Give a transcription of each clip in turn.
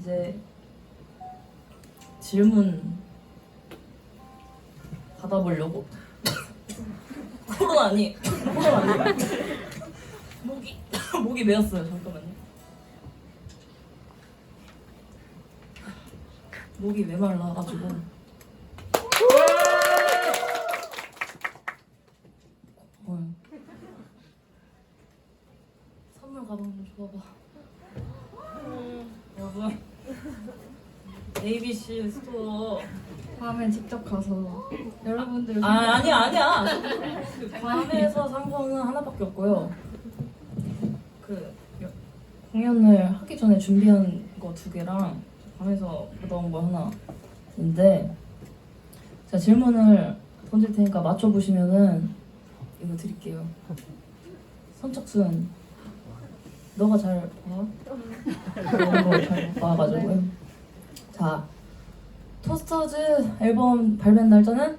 이제 질문 받아보려고? 코로나 아니 코로나 아니. 목이 목이 메었어요 잠깐만요. 목이 메말라가지고 어. 선물 가방 좀 줘봐 여러분 ABC 스토어. 다음엔 직접 가서 여러분들 아 아니야 아니야. 그 밤에서 산 거는 하나밖에 없고요. 그 여- 공연을 하기 전에 준비한 거 두 개랑 밤에서 받아온 거 하나인데 자 질문을 던질 테니까 맞춰보시면은 이거 드릴게요. 선착순. 너가 잘 봐? 그런 거잘 봐가지고요 자 토스터즈 앨범 발매 날짜는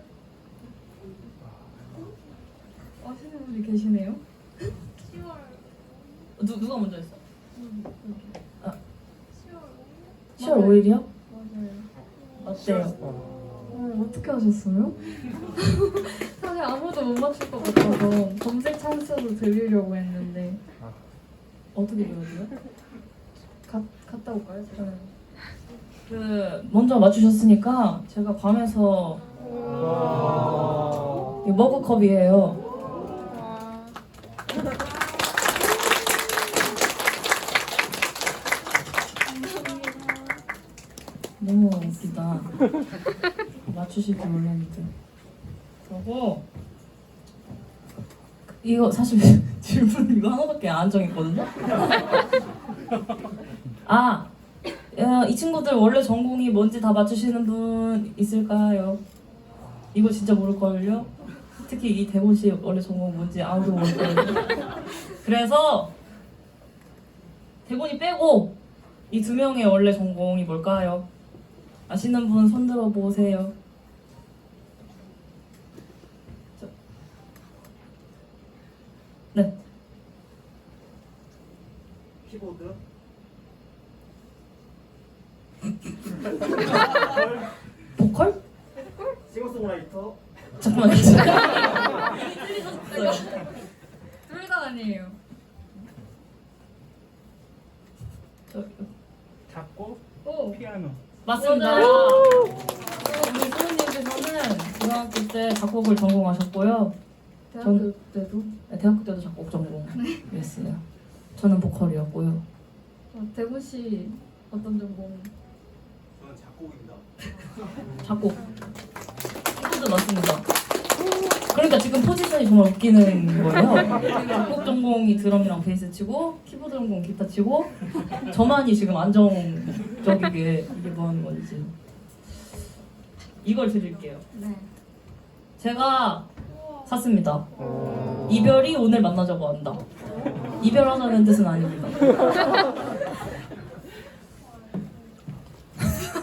아시는 분이 계시네요. 누, 누가 먼저 했어? 10월 맞아요. 5일이요? 맞아요. 어때요? 어, 어떻게 하셨어요? 사실 아무도 못 맞출 것 같아서 검색 찬스로 드리려고 했는데 어떻게? 가, 갔다 올까요? 저는 그 먼저 맞추셨으니까 제가 밤에서 이 머그컵이에요. 너무 웃기다. 맞추실 줄 몰랐는데. 그리고 이거 사실 질문 이거 하나밖에 안 정했거든요? 아 야, 이 친구들 원래 전공이 뭔지 다 맞추시는 분 있을까요? 이거 진짜 모를걸요? 특히 이 대본 씨 원래 전공 뭔지 아무도 모를걸요? 그래서 대본이 빼고 이 두 명의 원래 전공이 뭘까요? 아시는 분 손들어 보세요. 저- 네, 키보드 보컬? 싱어송라이터 잠깐만요. 이미 틀리셨어요. 둘다 아니에요. 저- 작곡, 오 피아노. 맞습니다. 우리 소은님께서는 고등학교 때 작곡을 전공하셨고요. 대학교 때도 네, 대학교 때도 작곡 전공이었어요. 저는 보컬이었고요. 어, 대구 씨 어떤 전공? 작곡. 키보드 맞습니다. 그러니까 지금 포지션이 정말 웃기는 거예요. 작곡 전공이 드럼이랑 베이스 치고 키보드 전공 기타 치고 저만이 지금 안정적이게 이게 뭐 하는 건지 이걸 드릴게요. 네. 제가 샀습니다. 이별이 오늘 만나자고 한다. 이별하자는 뜻은 아닙니다.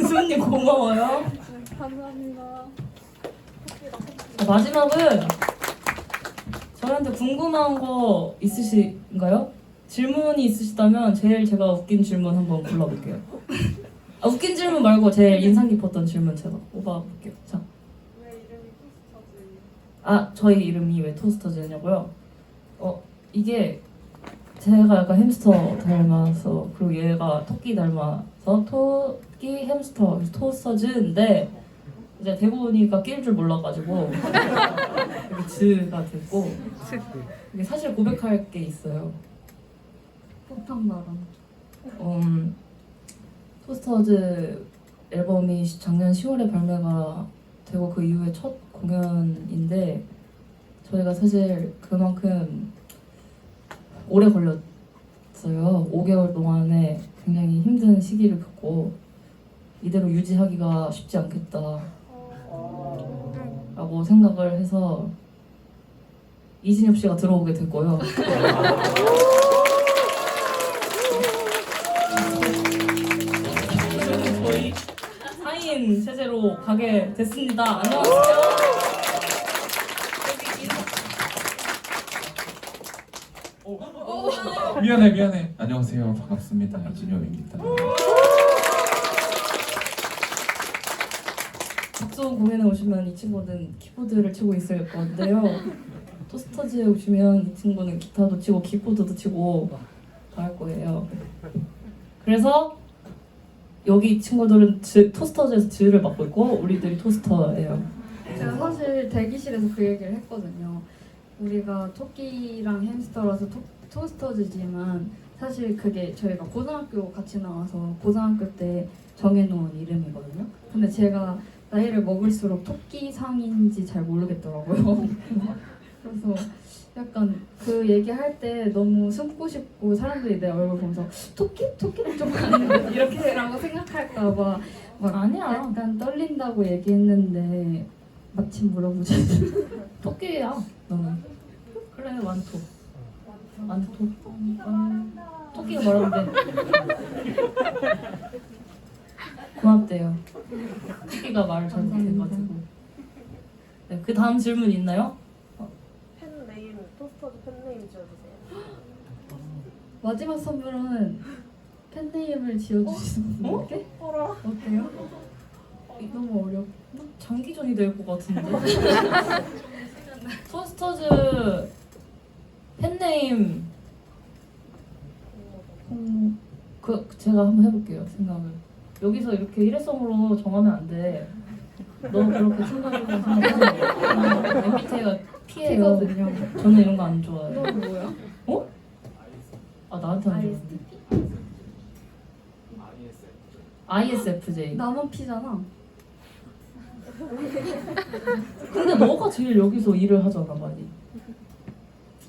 수은님 고마워요. 감사합니다. 자, 마지막은 저희한테 궁금한 거 있으신가요? 질문이 있으시다면 제일 제가 웃긴 질문 한번 골라볼게요. 아, 웃긴 질문 말고 제일 인상 깊었던 질문 제가 뽑아볼게요. 자. 아, 저희 이름이 왜 토스터즈냐고요? 어, 이게 제가 약간 햄스터 닮아서 그리고 얘가 토끼 닮아서 토끼 햄스터 토스터즈인데 이제 대보니까 낄줄 몰라가지고 이렇게 즈가 됐고 이게 사실 고백할 게 있어요. 폭탄 발언. 음, 토스터즈 앨범이 시- 작년 10월에 발매가 되고 그 이후에 첫 공연인데 저희가 사실 그만큼 오래 걸렸어요. 5개월 동안에 굉장히 힘든 시기를 겪고 이대로 유지하기가 쉽지 않겠다. 라고 생각을 해서 이진엽 씨가 들어오게 됐고요. 4인 체제로 가게 됐습니다. 안녕하세요. 미안해 미안해. 안녕하세요 반갑습니다 진영입니다. 각종 공연에 오시면 이 친구는 키보드를 치고 있을 건데요. 토스터즈에 오시면 이 친구는 기타도 치고 키보드도 치고 다 할 거예요. 그래서 여기 친구들은 즈- 토스터즈에서 지휘를 맡고 있고 우리들이 토스터예요. 제가 사실 대기실에서 그 얘기를 했거든요. 우리가 토끼랑 햄스터라서 토, 토스터즈지만 사실 그게 저희가 고등학교 같이 나와서 고등학교 때 정해놓은 이름이거든요. 근데 제가 나이를 먹을수록 토끼상인지 잘 모르겠더라고요. 그래서 약간 그 얘기할 때 너무 숨고 싶고 사람들이 내 얼굴 보면서 토끼? 토끼는 좀 아닌데 이렇게 라고 생각할까봐 막 아니야. 약간 떨린다고 얘기했는데 마침 물어보셨어요. 토끼야 너는. 그래 완토. 완토. 완- 토끼가 뭐라고 그래? 고맙대요. 토끼가 말을 잘못해가지고. 네, 그 다음 질문 있나요? 팬네임 토스터즈 팬네임 지어주세요. 마지막 선물은 팬네임을 지어주시는 어? 분께 어라. 어때요? 너무 어렵. 장기전이 될 것 같은데. 토스터즈 팬네임 음, 그 제가 한번 해볼게요 생각을. 여기서 이렇게 일회성으로 정하면 안 돼. 너 그렇게 생각하면 MBTI가. 피거든요. 저는 이런 거 안 좋아해요. 너 뭐야? 아 나한테 안 좋아해. ISFJ. 나만 P잖아. 근데 너가 제일 여기서 일을 하잖아 많이.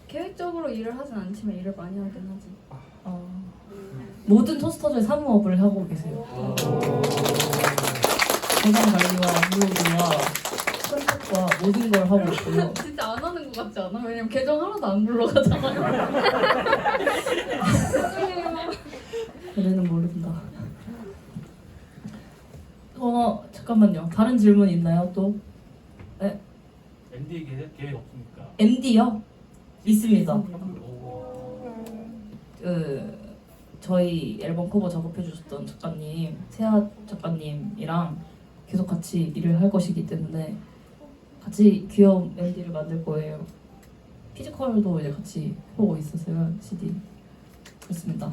계획적으로 일을 하진 않지만 일을 많이 하긴 하지. 아, 모든 토스터즈의 사무업을 하고 계세요. 계정 관리와 업로드와 컨셉과 모든 걸 하고 있고요. 진짜 안 하는 것 같지 않아? 왜냐면 계정 하나도 안 굴러가잖아요. 그래는 모른다. 어 잠깐만요. 다른 질문 있나요 또? MD 계획, 계획 없습니까? MD요? 있습니다. 오. 그 저희 앨범 커버 작업해 주셨던 작가님 세아 작가님이랑 계속 같이 일을 할 것이기 때문에 같이 귀여운 MD를 만들 거예요. 피지컬도 이제 같이 보고 있었어요 CD 그렇습니다.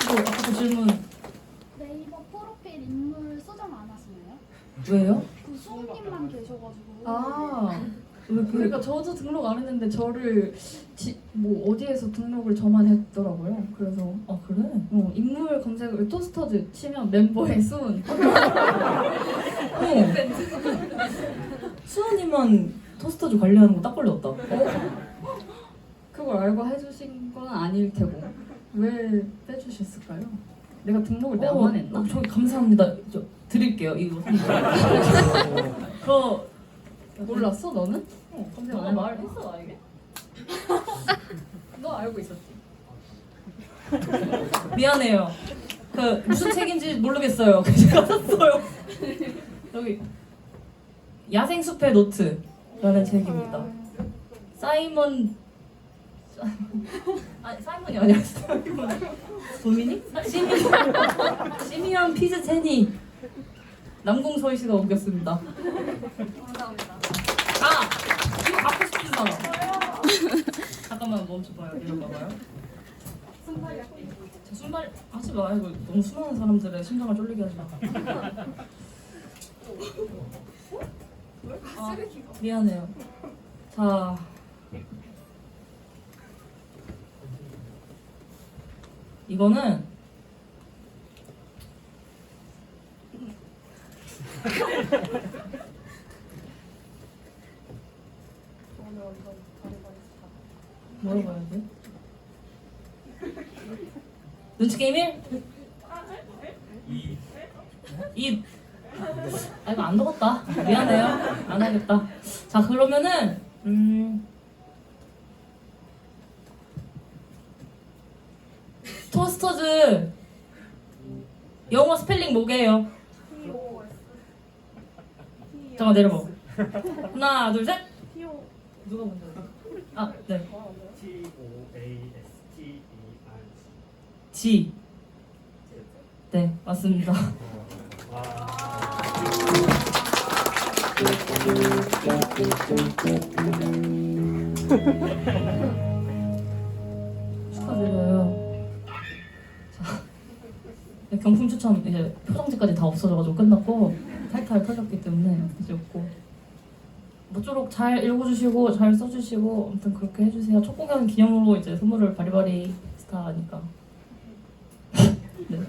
그리고 아까 그 질문 프로필 인물 수정 안 하시나요? 왜요? 그 수호님만 계셔가지고 아, 왜 그, 그러니까 저도 등록 안 했는데 저를 지, 뭐 어디에서 등록을 저만 했더라고요. 그래서 아 그래? 어, 인물 검색을 토스터즈 치면 멤버의 수은 어. 수아님만 토스터즈 관리하는 거 딱 걸렸다. 그걸 알고 해주신 건 아닐 테고 왜 빼주셨을까요? 내가 등록을 내가 안 했나? 어, 저기 감사합니다. 저 드릴게요 이거. 그거 몰랐어 너는? 어, 검색 너가 안 말했어 나에게? 너 알고 있었지? 미안해요. 그 무슨 책인지 모르겠어요. 그 제가 샀어요. 여기 야생 숲의 노트라는 책입니다. 사이먼 아니 사이먼이 아니라 사이먼 도미닉 시미 시미안 피즈 체니 남궁서희 씨가 옮겼습니다. 감사합니다. 아 이거 갖고 싶은 사람. 잠깐만 멈춰봐요. 내려가봐요. 자, 순발 하지 마. 이거 너무 수많은 사람들의 심장을 쫄리게 하지 마. 아, 미안해요. 자. 이거는. 뭐라고 해야 돼? 눈치 게임 1? 이. 이. 아 이거 안 적었다. 미안해요. 안 하겠다. 자 그러면은 음. 토스터즈 영어 스펠링 뭐게요? 잠깐 내려봐. 하나 둘 셋. 누가 먼저? 아 네. T O A S T E R G. 네 맞습니다. 축하드려요. 경품 추첨 이제 표정지까지 다 없어져가지고 끝났고 탈탈 털렸기 때문에 이제 없고 모쪼록 잘 읽어주시고 잘 써주시고 아무튼 그렇게 해주세요. 첫 공연 기념으로 이제 선물을 바리바리 스타니까. 네.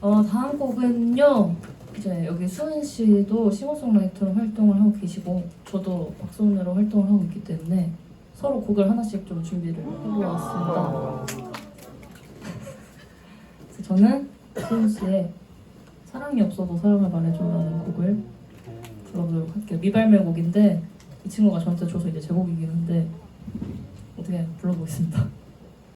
어 다음 곡은요. 이제 여기 수은 씨도 싱어송라이터로 활동을 하고 계시고 저도 박소은으로 활동을 하고 있기 때문에 서로 곡을 하나씩 좀 준비를 해보았습니다. 저는 수은 씨의 사랑이 없어도 사랑을 말해줘라는 곡을 불러보도록 할게요. 미발매 곡인데 이 친구가 저한테 줘서 이제 제 곡이긴 한데 어떻게 불러보겠습니다.